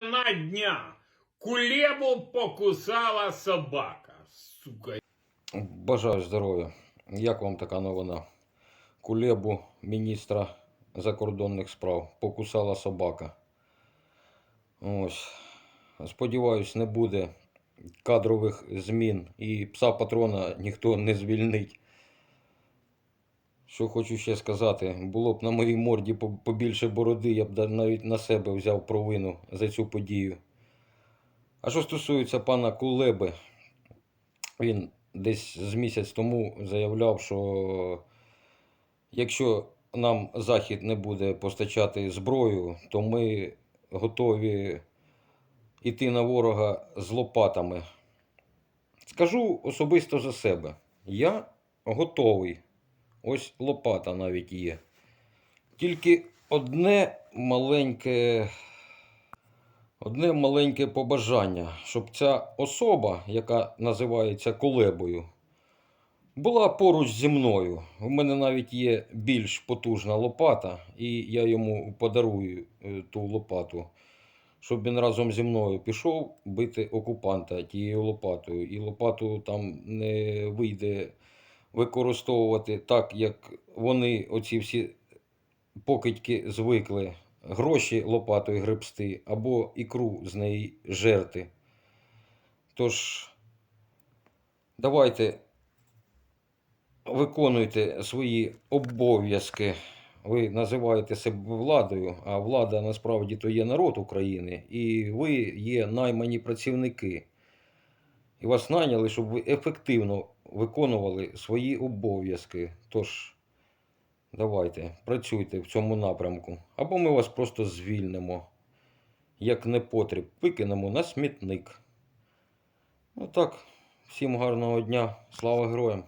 дня. Кулебу покусала собака. Сука. Бажаю здоров'я. Як вам така новина? Кулебу міністра закордонних справ покусала собака. Ось. Сподіваюсь, не буде кадрових змін і пса патрона ніхто не звільнить. Що хочу ще сказати, було б на моїй морді побільше бороди, я б навіть на себе взяв провину за цю подію. А що стосується пана Кулеби, він десь з місяць тому заявляв, що якщо нам Захід не буде постачати зброю, то ми готові йти на ворога з лопатами. Скажу особисто за себе. Я готовий. Ось лопата навіть є. Тільки одне маленьке, одне маленьке побажання, щоб ця особа, яка називається колебою, була поруч зі мною. У мене навіть є більш потужна лопата, і я йому подарую е, ту лопату, щоб він разом зі мною пішов бити окупанта тією лопатою. І лопату там не вийде використовувати так, як вони, оці всі покидьки, звикли гроші лопатою гребсти або ікру з неї жерти. Тож, давайте виконуйте свої обов'язки. Ви називаєте себе владою, а влада насправді то є народ України, і ви є наймані працівники. І вас найняли, щоб ви ефективно виконували свої обов'язки. Тож, давайте, працюйте в цьому напрямку. Або ми вас просто звільнимо, як непотріб, викинемо на смітник. Ну так, всім гарного дня, слава героям!